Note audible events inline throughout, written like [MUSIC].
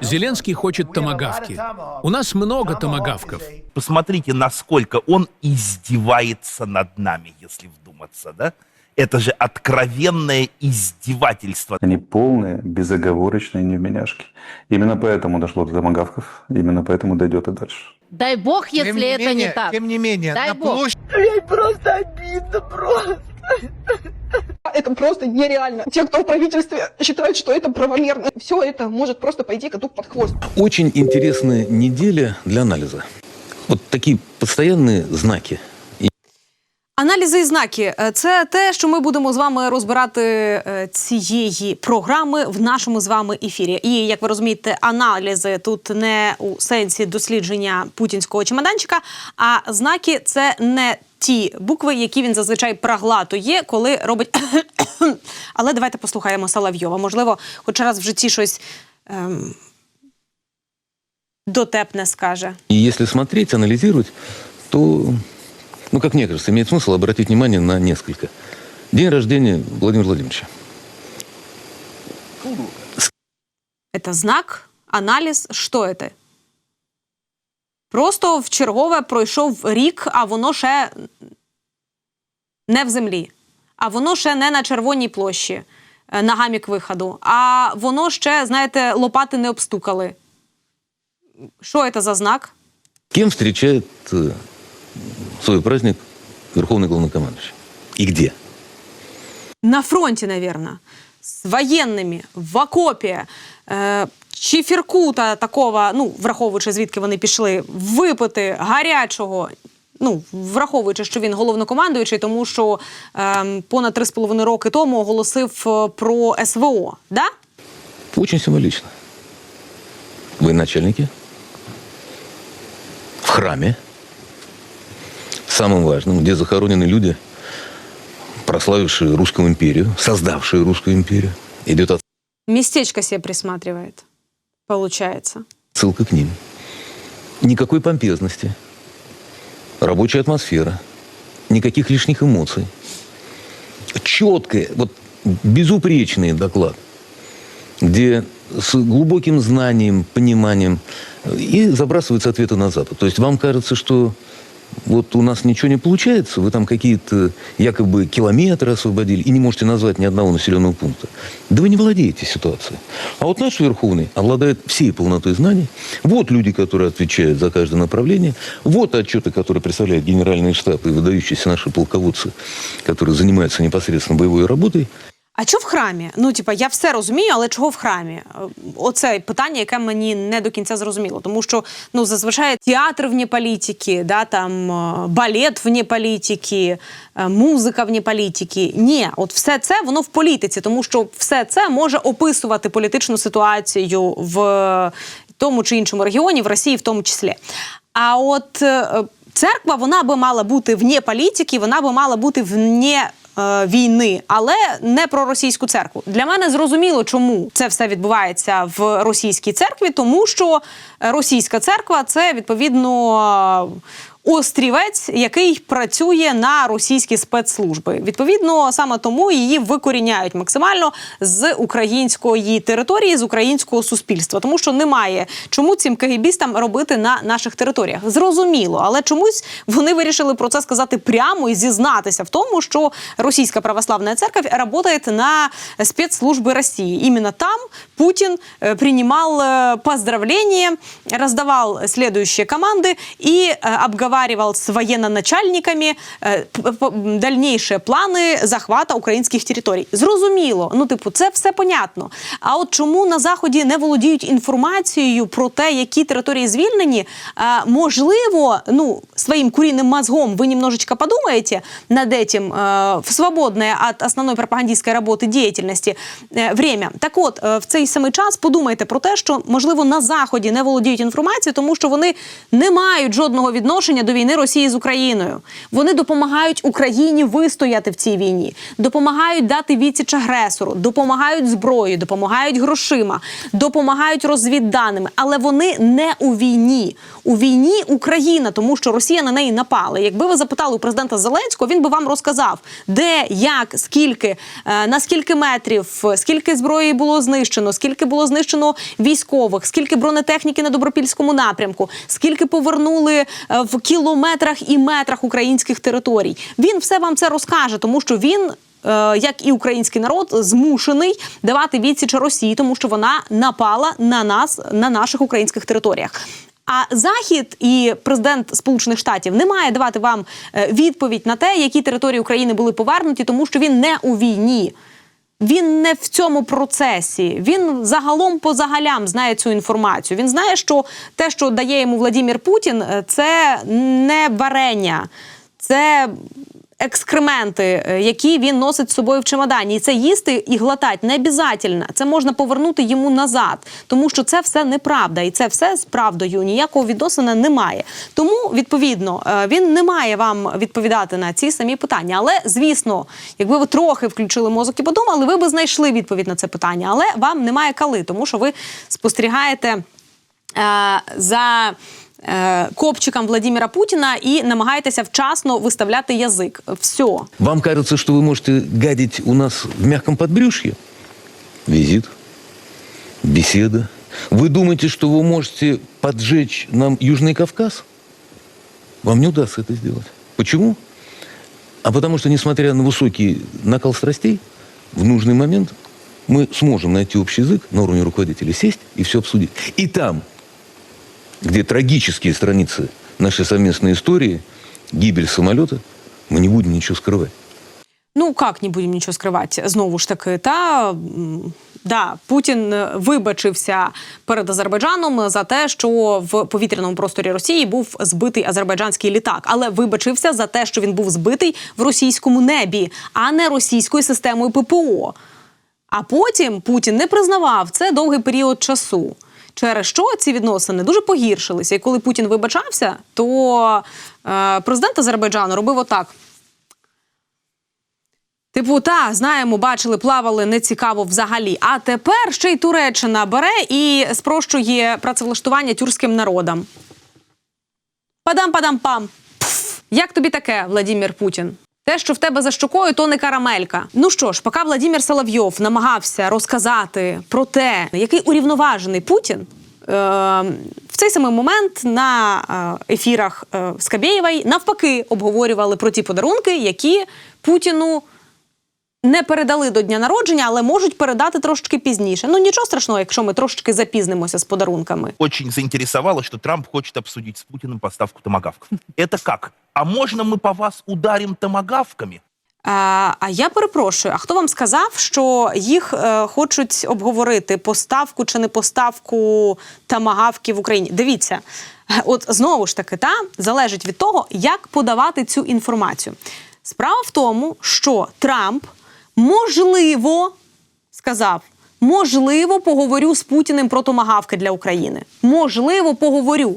Зеленский хочет томагавки. У нас много томагавков. Посмотрите, насколько он издевается над нами, если вдуматься, да? Это же откровенное издевательство. Они полные, безоговорочные невменяшки. Именно поэтому дошло до томагавков, именно поэтому дойдет и дальше. Дай бог, если Тем не это менее, не так. Тем не менее, Дай на бог. площади Это просто нереально. Те, кто в правительстве считают, что это правомерно, все это может просто пойти коту под хвост. Очень интересная неделя для анализа. Вот такие постоянные знаки. Аналізи і знаки Е, це те, що ми будемо з вами розбирати е, цієї програми в нашому з вами ефірі. І як ви розумієте, аналізи тут не у сенсі дослідження путінського чемоданчика, а знаки це не ті букви, які він зазвичай проглатує, коли робить. [COUGHS] Але давайте послухаємо Соловйова. Можливо, хоч раз в житті щось ем, дотепне скаже. И если смотреть, анализировать, то, ну, как мне кажется, имеет смысл обратить внимание на несколько. День рождения Владимира Владимировича. Это знак, аналіз. Що це? Просто в чергове пройшов рік, а воно ще не в землі. А воно ще не на червоній площі е, на гамік виходу. А воно ще, знаєте, лопати не обстукали. Що це за знак? Кем встречает э, свой праздник Верховный Главнокомандующий? И где? На фронті, навірно, з воєнними, в окопі. Е, Чифіркута такого, ну, враховуючи, звідки вони пішли, випити гарячого. Ну, враховуючи, що він головнокомандуючий, тому що е, понад 3,5 роки тому оголосив е, про СВО. Да? Очень символично. Военачальники в храме, самым важным, где захоронены люди, прославившие русскую империю, создавшие русскую империю. Идет Местечко себе присматривает, получается. отсылка к ним. Никакой помпезности. Рабочая атмосфера. Никаких лишних эмоций. Четкий, вот безупречный доклад, где с глубоким знанием, пониманием и забрасываются ответы на Запад. То есть вам кажется, что вот у нас ничего не получается, вы там какие-то якобы километры освободили и не можете назвать ни одного населенного пункта. Да вы не владеете ситуацией. А вот наш Верховный обладает всей полнотой знаний. Вот люди, которые отвечают за каждое направление. Вот отчеты, которые представляют генеральный штаб и выдающиеся наши полководцы, которые занимаются непосредственно боевой работой. А чого в храмі? Ну, типа, я все розумію, але чого в храмі? Е, Оце питання, яке мені не до кінця зрозуміло. Тому що ну зазвичай театр вне політики, да, там е, балет вне політики, е, музика вне політики. Ні, от все це воно в політиці, тому що все це може описувати політичну ситуацію в тому чи іншому регіоні, в Росії в тому числі. А от церква вона би мала бути вне політики, вона би мала бути вне війни, але не про російську церкву. Для мене зрозуміло, чому це все відбувається в російській церкві, тому що е, російська церква це відповідно. Е, Острівець, який працює на російські спецслужби, відповідно, саме тому її викоріняють максимально з української території, з українського суспільства, тому що немає чому цим кагібістам робити на наших територіях. Зрозуміло, але чомусь вони вирішили про це сказати прямо і зізнатися в тому, що російська православна церковь працює на спецслужби Росії. Іменно там Путін е, принимал е, поздравления, раздавал следующие команды и э, обговаривал с военно-начальниками э, п- п- дальнейшие плани захвата українських територій. Зрозуміло, ну типу, це все понятно. А от чому на заході не володіють інформацією про те, які території звільнені? Е, можливо, ну своїм курінним мозгом ви немножечко подумаєте над этим э, в свободное от основной пропагандистской работы деятельности э, время. Так от, е, в цей самий час подумайте про те, що можливо на заході не володіють інформацією, тому що вони не мають жодного відношення залучення до війни Росії з Україною. Вони допомагають Україні вистояти в цій війні, допомагають дати відсіч агресору, допомагають зброєю, допомагають грошима, допомагають розвідданими. Але вони не у війні. У війні Україна, тому що Росія на неї напала. Якби ви запитали у президента Зеленського, він би вам розказав, де, як, скільки, е, на скільки метрів, скільки зброї було знищено, скільки було знищено військових, скільки бронетехніки на добропільському напрямку, скільки повернули е, в кілометрах і метрах українських територій. Він все вам це розкаже, тому що він. е, Як і український народ змушений давати відсіч Росії, тому що вона напала на нас на наших українських територіях. А Захід і президент Сполучених Штатів не має давати вам е, відповідь на те, які території України були повернуті, тому що він не у війні. Він не в цьому процесі. Він загалом по загалям знає цю інформацію. Він знає, що те, що дає йому Владимир Путін, е, це не варення, це екскременти, е, які він носить з собою в чемодані. І це їсти і глотати не обов'язково. Це можна повернути йому назад, тому що це все неправда, і це все з правдою ніякого відносина немає. Тому відповідно е, він не має вам відповідати на ці самі питання. Але звісно, якби ви трохи включили мозок і подумали, ви би знайшли відповідь на це питання. Але вам немає кали, тому що ви спостерігаєте е, за. е, Копчиком Владимира Путіна і намагаєтеся вчасно виставляти язик. Все. Вам кажется, что вы можете гадить у нас в мягком подбрюшье? Визит, беседа. Вы думаете, что вы можете поджечь нам Южный Кавказ? Вам не удастся это сделать. Почему? А потому что, несмотря на высокий накал страстей, в нужный момент мы сможем найти общий язык на уровне руководителей, сесть и все обсудить. И там, где трагические страницы нашей совместной истории, гибель самолета, мы не будем ничего скрывать. Ну як не будемо нічого скривати? Знову ж таки, та м, да, Путін е, вибачився перед Азербайджаном за те, що в повітряному просторі Росії був збитий азербайджанський літак, але вибачився за те, що він був збитий в російському небі, а не російською системою ППО. А потім Путін не признавав це довгий період часу. Через що ці відносини дуже погіршилися. І коли Путін вибачався, то е, президент Азербайджану робив отак. Типу, та знаємо, бачили, плавали не цікаво взагалі. А тепер ще й Туреччина бере і спрощує працевлаштування тюркським народам. Падам-падам-пам. Як тобі таке, Владимир Путін? Те, що в тебе за щокою, то не карамелька. Ну що ж, поки Владимир Соловйов намагався розказати про те, який урівноважений Путін. е, В цей самий момент на е, ефірах е, Скабєєвої навпаки обговорювали про ті подарунки, які Путіну не передали до дня народження, але можуть передати трошки пізніше. Ну нічого страшного, якщо ми трошки запізнимося з подарунками. Очень заинтересовало, что Трамп хочет обсудить с Путиным поставку томагавков. Это как? А можно мы по вас ударим томагавками? А, а я перепрошую, а хто вам сказав, що їх е, хочуть обговорити поставку чи не поставку тамагавки в Україні? Дивіться, от знову ж таки, та залежить від того, як подавати цю інформацію. Справа в тому, що Трамп можливо сказав. Можливо, поговорю з Путіним про томагавки для України. Можливо, поговорю.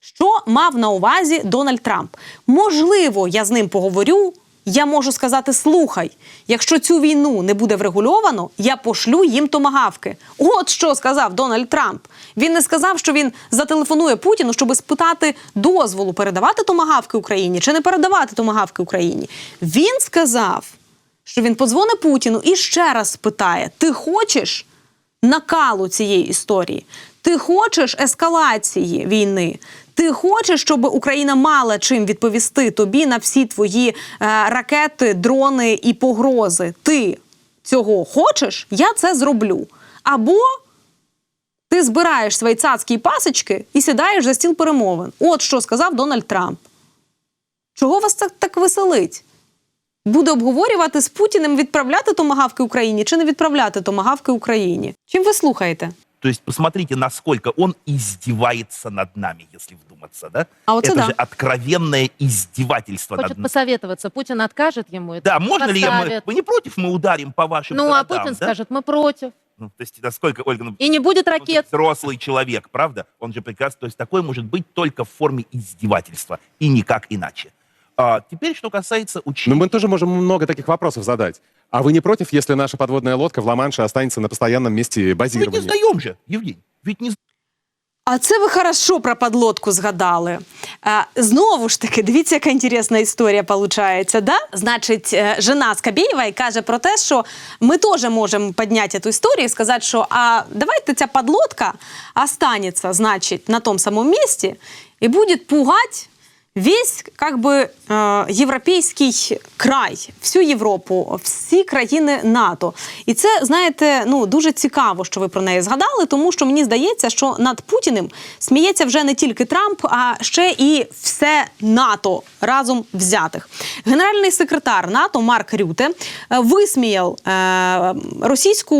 Що мав на увазі Дональд Трамп? Можливо, я з ним поговорю. Я можу сказати: слухай, якщо цю війну не буде врегульовано, я пошлю їм томагавки. От що сказав Дональд Трамп. Він не сказав, що він зателефонує Путіну, щоб спитати дозволу передавати томагавки Україні чи не передавати томагавки Україні. Він сказав, що він подзвонить Путіну і ще раз спитає: Ти хочеш накалу цієї історії? Ти хочеш ескалації війни? Ти хочеш, щоб Україна мала чим відповісти тобі на всі твої е, ракети, дрони і погрози? Ти цього хочеш? Я це зроблю. Або ти збираєш свої цацькі пасочки і сідаєш за стіл перемовин. От що сказав Дональд Трамп. Чого вас так, так веселить? Буде обговорювати з Путіним відправляти томагавки Україні чи не відправляти томагавки Україні. Чим ви слухаєте? То есть посмотрите, насколько он издевается над нами, если вдуматься, да? А вот это это же откровенное издевательство Хочет над нами. посоветоваться. Путин откажет ему это. Да, можно ли я, мы, поставит. вы не против, мы ударим по вашим Ну, а городам, Путин да? скажет, мы против. Ну, то есть насколько, Ольга, ну, И не будет он же ракет. взрослый человек, правда? Он же прекрасно... То есть такое может быть только в форме издевательства и никак иначе. А, теперь, что касается Но учения. мы тоже можем много таких вопросов задать. А вы не против, если наша подводная лодка в Ла-Манше останется на постоянном месте Ведь не сдаем же, Евгений. Ведь не А це ви хорошо про подлодку згадали. А, знову ж таки, дивіться, яка інтересна історія виходить. Да? Значить, е, жена Скабєєва і каже про те, що ми теж можемо підняти цю історію і сказати, що а давайте ця подлодка останеться, значить, на тому самому місці і буде пугати весь как бы э, європейський край, всю Європу, всі країни НАТО. І це, знаєте, ну дуже цікаво, що ви про неї згадали, тому що мені здається, що над Путіним сміється вже не тільки Трамп, а ще і все НАТО разом взятих. Генеральний секретар НАТО Марк Рюте е, висміяв е, російську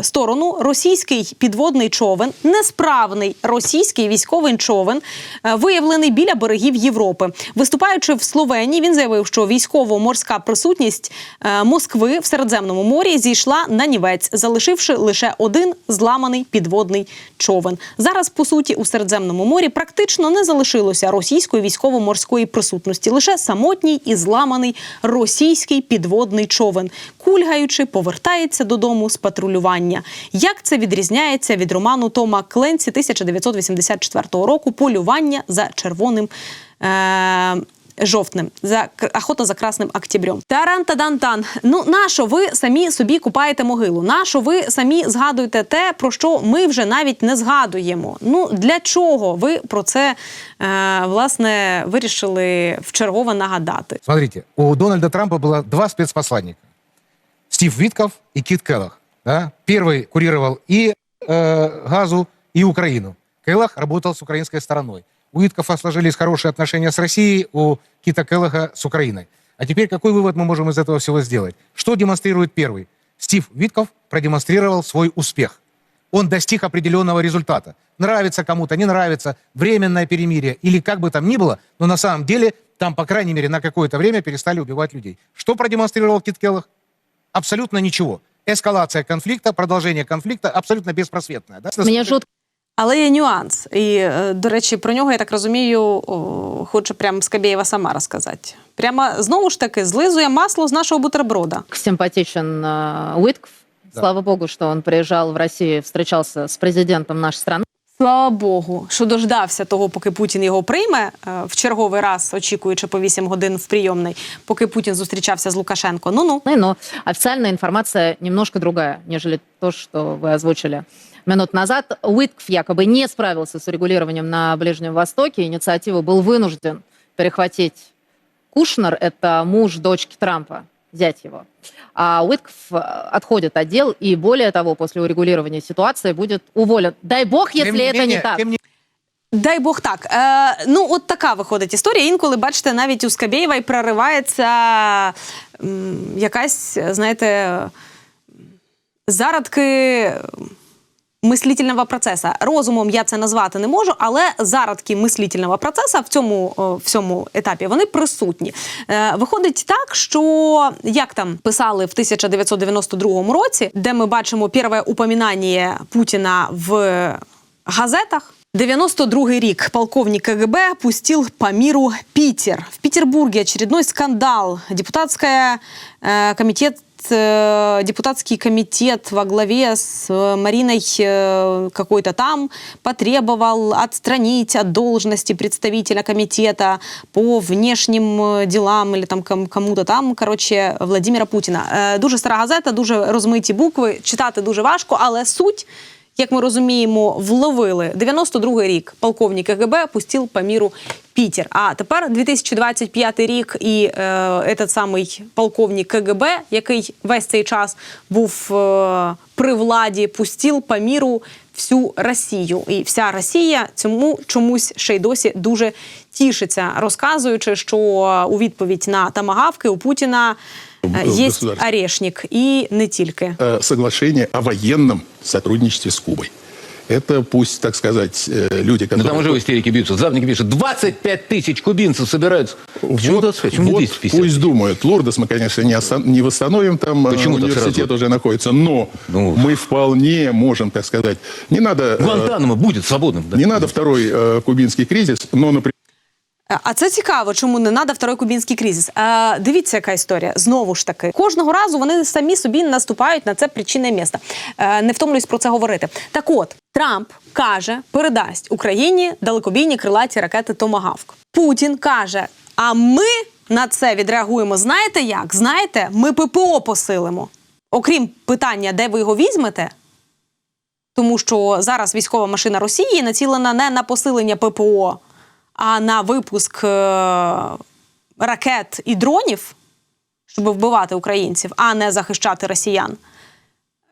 е, сторону, російський підводний човен, несправний російський військовий човен, виявлений біля берегів Європи. Виступаючи в Словенії, він заявив, що військово-морська присутність е, Москви в Середземному морі зійшла на нівець, залишивши лише один зламаний підводний човен. Зараз, по суті, у Середземному морі практично не залишилося російської військово-морської присутності, лише самотній і зламаний російський підводний човен, кульгаючи, повертається додому з патрулювання. Як це відрізняється від роману Тома Кленсі 1984 року Полювання за червоним. Е- Жовтним за к- охота за красним октябрем. Таран-тадан-тан. Ну нащо ви самі собі купаєте могилу? Нащо ви самі згадуєте те, про що ми вже навіть не згадуємо? Ну для чого ви про це е, власне вирішили вчергове нагадати? Смотрите, у Дональда Трампа было два спецпосланника. Стив Витков и Кит Келлах. Да? Первый курировал и э, Газу, и Украину. Келлах работал с украинской стороной. У Виткова сложились хорошие отношения с Россией, у Кита Келлаха с Украиной. А теперь какой вывод мы можем из этого всего сделать? Что демонстрирует первый? Стив Витков продемонстрировал свой успех. Он достиг определенного результата. Нравится кому-то, не нравится, временное перемирие или как бы там ни было, но на самом деле там, по крайней мере, на какое-то время перестали убивать людей. Что продемонстрировал Кит Келлах? Абсолютно ничего. Эскалация конфликта, продолжение конфликта абсолютно беспросветная. Да? Меня жутко Але є нюанс. І, е, до речі, про нього, я так розумію, о, хоче прям Скабєєва сама розказати. Прямо знову ж таки злизує масло з нашого бутерброда. симпатичен э, Уитков. Да. Слава богу, что он приезжал в Россию, встречался с президентом нашей страны. Слава Богу, що дождався того, поки Путін його прийме е, в черговий раз, очікуючи по 8 годин в прийомний, поки Путін зустрічався з Лукашенко. Ну ну Но официальная информация немножко другая, нежели то, что вы озвучили минут назад. Уитков якобы не справился с урегулированием на Ближнем Востоке. Инициативу был вынужден перехватить Кушнер, это муж дочки Трампа, зять его. А Уитков э, отходит от дел, и более того, после урегулирования ситуации будет уволен. Дай бог, если Тем не это менее- не так. тем не дай Бог так. Е, ну, от така виходить історія. Інколи, бачите, навіть у Скабєєва й проривається м, якась, знаєте, зародки мислительного процесу. Розумом я це назвати не можу, але зародки мислительного процесу в цьому, всьому етапі вони присутні. Е, виходить так, що як там писали в 1992 році, де ми бачимо перше упоминання Путіна в газетах. 92 рік полковник КГБ пустил по миру Питер. В Петербурге очередной скандал. Депутатская э, комитет э, депутатский комитет во главе с э, Мариной э, какой-то там потребовал отстранить от должности представителя комитета по внешним э, делам или там ком- кому-то там, коротше, Владимира Путіна. Е, Дуже стара газета, дуже розмиті букви, читати дуже важко, але суть як ми розуміємо, вловили 92-й рік полковник КГБ пустив по міру Пітер. А тепер 2025 рік, і е, этот самий полковник КГБ, який весь цей час був е, при владі, пустив по міру всю Росію. І вся Росія цьому чомусь ще й досі дуже тішиться, розказуючи, що у відповідь на тамагавки у Путіна е, є орешник, і не тільки. соглашення соглашение о воєнному сотрудничестве з Кубой. Это пусть, так сказать, э, люди, Ну, которые... там уже в истерике бьются. Западники пишут, 25 тысяч кубинцев собираются. Почему Вот, 25? Почему вот 250? пусть думают. Лурдос мы, конечно, не, оста- не восстановим, там э, Почему университет сразу? уже находится, но Ну. мы вполне можем, так сказать, не надо, э, Гуантанамо будет свободным. Да? не надо второй э, кубинский кризис, но, например, А це цікаво, чому не надо второй кубінський кризис. Е, дивіться, яка історія. Знову ж таки, кожного разу вони самі собі наступають на це причинне місце. Е, не втомлююсь про це говорити. Так от Трамп каже, передасть Україні далекобійні крилаті ракети Томагавк. Путін каже: а ми на це відреагуємо. Знаєте як? Знаєте, ми ППО посилимо. Окрім питання, де ви його візьмете, тому що зараз військова машина Росії націлена не на посилення ППО, а на випуск е, ракет і дронів, щоб вбивати українців, а не захищати росіян.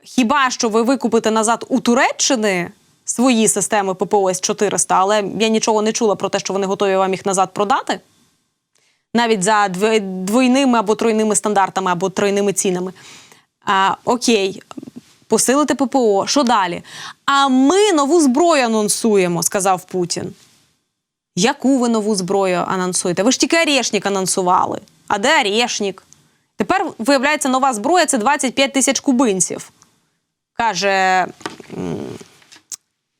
Хіба що ви викупите назад у Туреччини свої системи ППО С-400, але я нічого не чула про те, що вони готові вам їх назад продати. Навіть за двойними або тройними стандартами, або тройними цінами. А, окей, посилити ППО. Що далі? А ми нову зброю анонсуємо, сказав Путін. Яку ви нову зброю анонсуєте? Ви ж тільки Орешник анонсували. А де Орешник? Тепер виявляється, нова зброя це 25 тисяч кубинців. Каже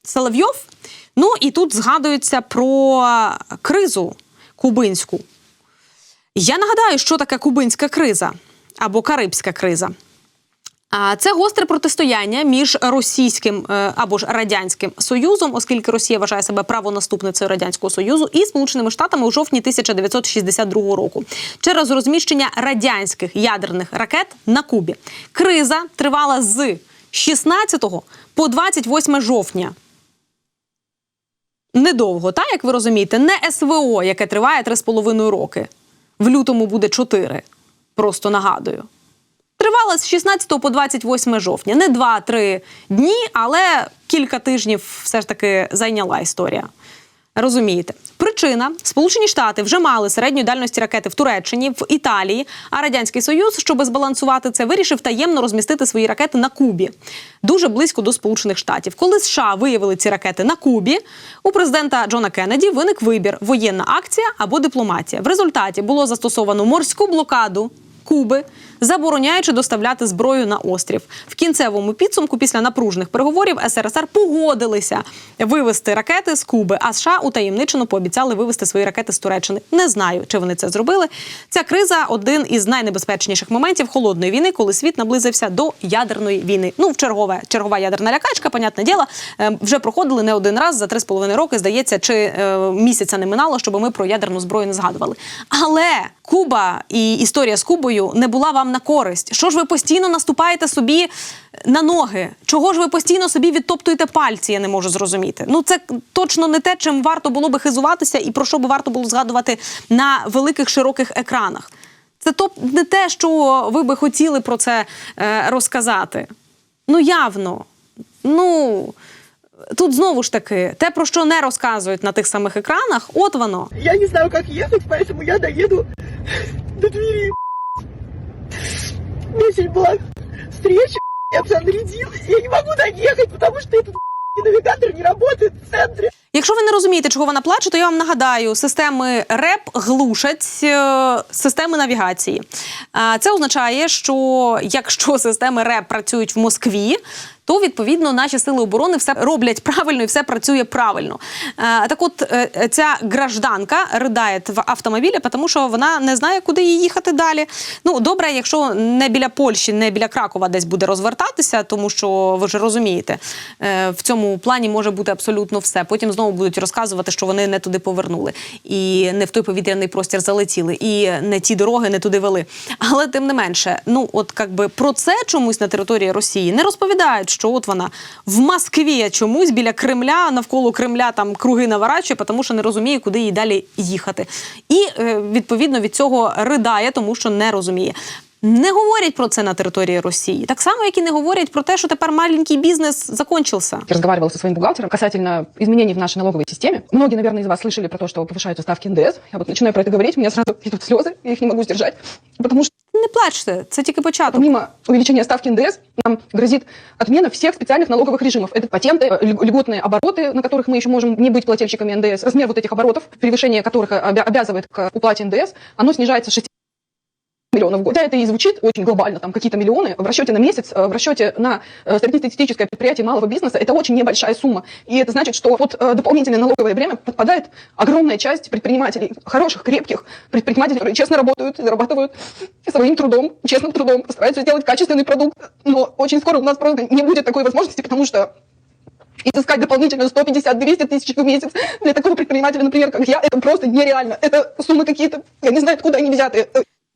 Соловйов. Ну і тут згадується про кризу кубинську. Я нагадаю, що таке кубинська криза або карибська криза. Це гостре протистояння між російським е, або ж радянським союзом, оскільки Росія вважає себе правонаступницею радянського союзу, і Сполученими Штатами у жовтні 1962 року через розміщення радянських ядерних ракет на Кубі. Криза тривала з 16 по 28 жовтня. Недовго, так як ви розумієте, не СВО, яке триває 3,5 роки. В лютому буде 4. Просто нагадую. Тривала з 16 по 28 жовтня. Не 2-3 дні, але кілька тижнів все ж таки зайняла історія. Розумієте, причина Сполучені Штати вже мали середньої дальності ракети в Туреччині, в Італії. А радянський союз, щоб збалансувати це, вирішив таємно розмістити свої ракети на Кубі, дуже близько до Сполучених Штатів. Коли США виявили ці ракети на Кубі, у президента Джона Кеннеді виник вибір: воєнна акція або дипломатія. В результаті було застосовано морську блокаду Куби, забороняючи доставляти зброю на острів. В кінцевому підсумку, після напружених переговорів, СРСР погодилися вивести ракети з Куби, а США утаємничено пообіцяли вивести свої ракети з Туреччини. Не знаю, чи вони це зробили. Ця криза один із найнебезпечніших моментів холодної війни, коли світ наблизився до ядерної війни. Ну, в чергове чергова ядерна лякачка, понятне діло, е, вже проходили не один раз за три з половиною роки. Здається, чи е, місяця не минало, щоб ми про ядерну зброю не згадували. Але Куба і історія з Кубою не була вам на користь. Що ж ви постійно наступаєте собі на ноги? Чого ж ви постійно собі відтоптуєте пальці? Я не можу зрозуміти. Ну це точно не те, чим варто було би хизуватися, і про що би варто було згадувати на великих широких екранах. Це топ не те, що ви би хотіли про це е, розказати. Ну явно. Ну тут знову ж таки, те, про що не розказують на тих самих екранах, от воно. Я не знаю, как ехать, поэтому я доеду до двери. У сегодня была встреча, я нарядил, я не могу доехать, потому что этот навигатор не работает в центре. Якщо ви не розумієте, чого вона плаче, то я вам нагадаю, системи РЕП глушать е, системи навігації. Це означає, що якщо системи РЕП працюють в Москві, то відповідно наші сили оборони все роблять правильно і все працює правильно. Е, Так, от е, ця гражданка ридає в автомобілі, тому що вона не знає, куди їй їхати далі. Ну добре, якщо не біля Польщі, не біля Кракова десь буде розвертатися, тому що ви ж розумієте, е, в цьому плані може бути абсолютно все. Потім знову будуть розказувати, що вони не туди повернули, і не в той повітряний простір залетіли, і не ті дороги не туди вели. Але тим не менше, ну от якби про це чомусь на території Росії не розповідають, що от вона в Москві чомусь біля Кремля, навколо Кремля там круги наворачує, тому що не розуміє, куди їй далі їхати. І е, відповідно від цього ридає, тому що не розуміє Не говорять про це на території Росії, так само, як і не говорять про те, що тепер маленький бізнес закончився. Я разговаривала со своим бухгалтером касательно изменений в нашей налоговой системе. Многие, наверное, из вас слышали про то, что повышаются ставки НДС. Я вот начинаю про это говорить, у меня сразу идут слезы, я их не могу сдержать, потому что Не плачте, це тільки початок. Помимо увеличения ставки НДС, нам грозит отмена всех специальных налоговых режимов. Это патенты, э, льг- льготные обороты, на которых мы еще можем не быть плательщиками НДС. Размер вот этих оборотов, превышение которых э, обя- обязывает к уплате НДС, оно снижается с 6 миллионов в год. Да, это и звучит очень глобально, там какие-то миллионы. В расчете на месяц, э, в расчете на э, среднестатистическое предприятие малого бизнеса, это очень небольшая сумма. И это значит, что под э, дополнительное налоговое бремя подпадает огромная часть предпринимателей, хороших, крепких предпринимателей, которые честно работают, зарабатывают своим трудом, честным трудом, стараются сделать качественный продукт. Но очень скоро у нас просто не будет такой возможности, потому что изыскать дополнительно 150-200 тысяч в месяц для такого предпринимателя, например, как я, это просто нереально. Это суммы какие-то, я не знаю, откуда они взяты.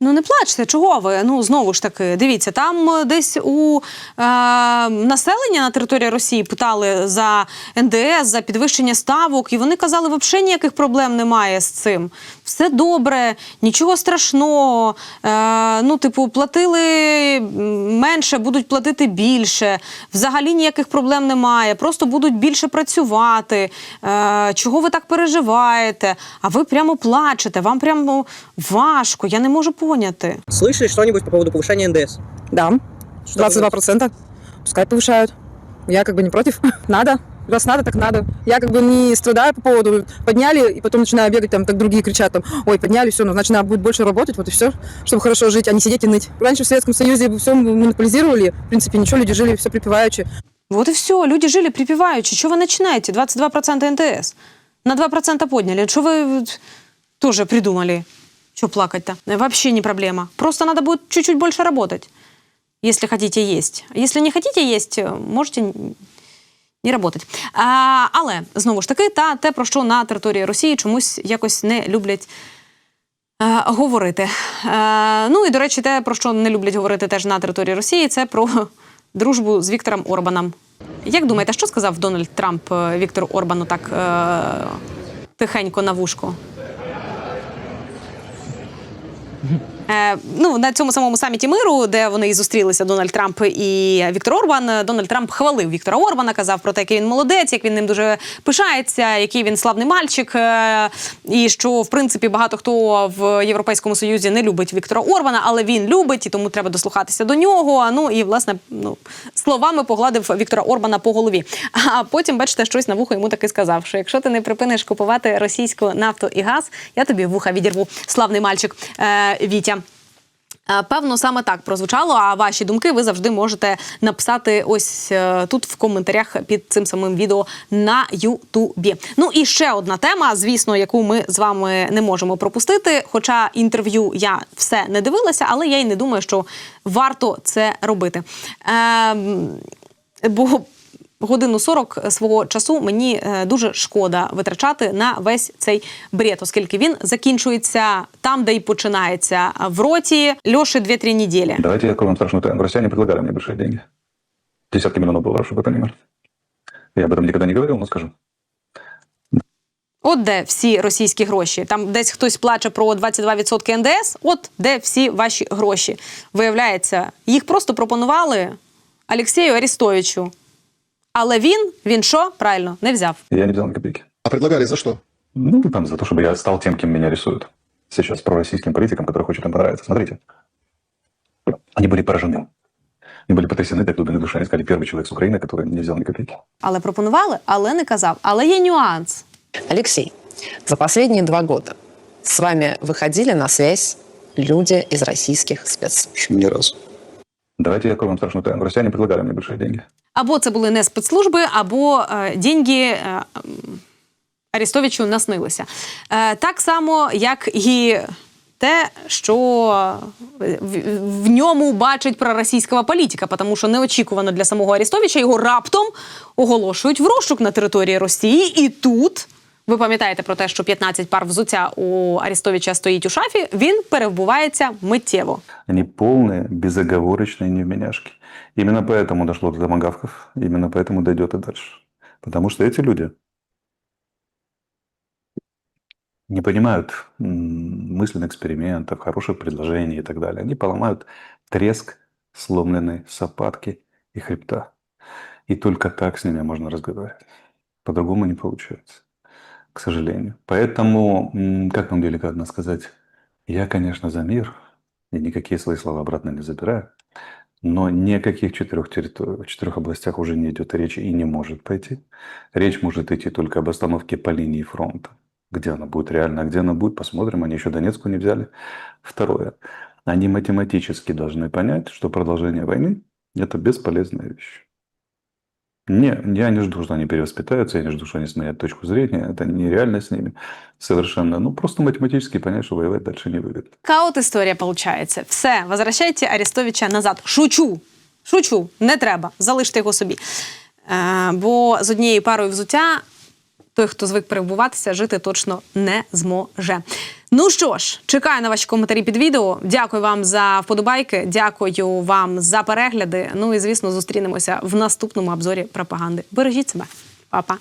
Ну не плачте, чого ви? Ну знову ж таки, дивіться, там е, десь у е, населення на території Росії питали за НДС, за підвищення ставок, і вони казали, взагалі ніяких проблем немає з цим Все добре, нічого страшного. Е, ну, типу, платили м, менше, будуть платити більше. Взагалі ніяких проблем немає. Просто будуть більше працювати. Е, чого ви так переживаєте? А ви прямо плачете, вам прямо важко. Я не можу поняти. Слышали что-нибудь по поводу повышения НДС? Да, Что вы- 22%. Пускай повышают. Я как бы не против. [LAUGHS] Надо. Раз надо, так надо. Я как бы не страдаю по поводу подняли, и потом начинаю бегать, там, как другие кричат, там, ой, подняли, все, ну, значит, надо будет больше работать, вот и все, чтобы хорошо жить, а не сидеть и ныть. Раньше в Советском Союзе все монополизировали, в принципе, ничего, люди жили все припеваючи. Вот и все. Люди жили припеваючи. Что вы начинаете? 22% НДС. На 2% подняли. Что вы тоже придумали? Что плакать-то? Вообще не проблема. Просто надо будет чуть-чуть больше работать, если хотите есть. Если не хотите есть, можете не работать. А, але, знову ж таки, та, те, про що на території Росії чомусь якось не люблять говорити. Ну і, до речі, те, про що не люблять говорити теж на території Росії, це про дружбу з Віктором Орбаном. Як думаєте, що сказав Дональд Трамп е, Віктору Орбану так е, тихенько на вушко? [LAUGHS] Е, ну, на цьому самому саміті миру, де вони і зустрілися Дональд Трамп і Віктор Орбан. Дональд Трамп хвалив Віктора Орбана, казав про те, який він молодець, як він ним дуже пишається, який він славний мальчик. е, І що в принципі багато хто в Європейському Союзі не любить Віктора Орбана, але він любить, і тому треба дослухатися до нього. Ну і власне ну словами погладив Віктора Орбана по голові. А потім, бачите, щось на вухо йому таки сказав: що якщо ти не припиниш купувати російську нафту і газ, я тобі вуха відірву. Славний мальчик е, Вітя. Е, Певно, саме так прозвучало. А ваші думки ви завжди можете написати ось е, тут в коментарях під цим самим відео на Ютубі. Ну і ще одна тема, звісно, яку ми з вами не можемо пропустити. Хоча інтерв'ю я все не дивилася, але я й не думаю, що варто це робити. Е, бо годину 40 свого часу мені е, дуже шкода витрачати на весь цей бред, оскільки він закінчується там, де й починається в роті Льоші 2-3 неділі. Давайте я открою вам страшную тайну. Россияне предлагали мне большие деньги. Десятки миллионов долларов, чтобы вы понимали. Я об этом никогда не говорил, но скажу. От де всі російські гроші. Там десь хтось плаче про 22% НДС. От де всі ваші гроші. Виявляється, їх просто пропонували Олексію Арістовичу. Але він, він що? Правильно, не взяв. Я не взял ни копейки. А предлагали за что? Ну, там, за то, чтобы я стал тем, кем меня рисуют. Сейчас пророссийским политикам, которые хочет им понравиться. Смотрите. Они были поражены. Они были потрясены до глубины души. Они сказали, первый человек с Украины, который не взял ни копейки. Але пропонували, але не казав. Але є нюанс. Алексей, за последние два года с вами выходили на связь люди из российских спецслужб? Ни разу. Давайте я открою вам страшную тайну. Россияне предлагали мне большие деньги. Або це були не спецслужби, або е, деньги е, м, Арестовичу наснилися. Е, так само, як і те, що в, в ньому бачить проросійського політика, тому що неочікувано для самого Арестовича його раптом оголошують в розшук на території Росії. І тут, ви пам'ятаєте про те, що 15 пар взуття у Арестовича стоїть у шафі, він перебувається миттєво. Они полные, безоговорочные невменяшки. Именно поэтому дошло до томогавков. Именно поэтому дойдет и дальше. Потому что эти люди не понимают мысленных экспериментов, хороших предложений и так далее. Они поломают треск сломленной сапатки и хребта. И только так с ними можно разговаривать. По-другому не получается, к сожалению. Поэтому, как вам деликатно сказать, я, конечно, за мир, Я никакие свои слова обратно не забираю. Но ни о каких четырех, территори- четырех областях уже не идет речи и не может пойти. Речь может идти только об остановке по линии фронта. Где она будет реально, а где она будет, посмотрим. Они еще Донецкую не взяли. Второе. Они математически должны понять, что продолжение войны – это бесполезная вещь. Не, я не жду, что они перевоспитаются, я не жду, что они сменят точку зрения. Это нереально с ними совершенно. Ну, просто математически понять, что воевать дальше не выгодно. Така от історія. Все, возвращайте Арестовича назад. Шучу. Шучу, не треба. Залиште його собі. Е, бо з однією парою взуття той, хто звик перебуватися, жити точно не зможе. Ну що ж, чекаю на ваші коментарі під відео. Дякую вам за вподобайки. Дякую вам за перегляди. Ну і звісно, зустрінемося в наступному обзорі пропаганди. Бережіть себе, Па-па.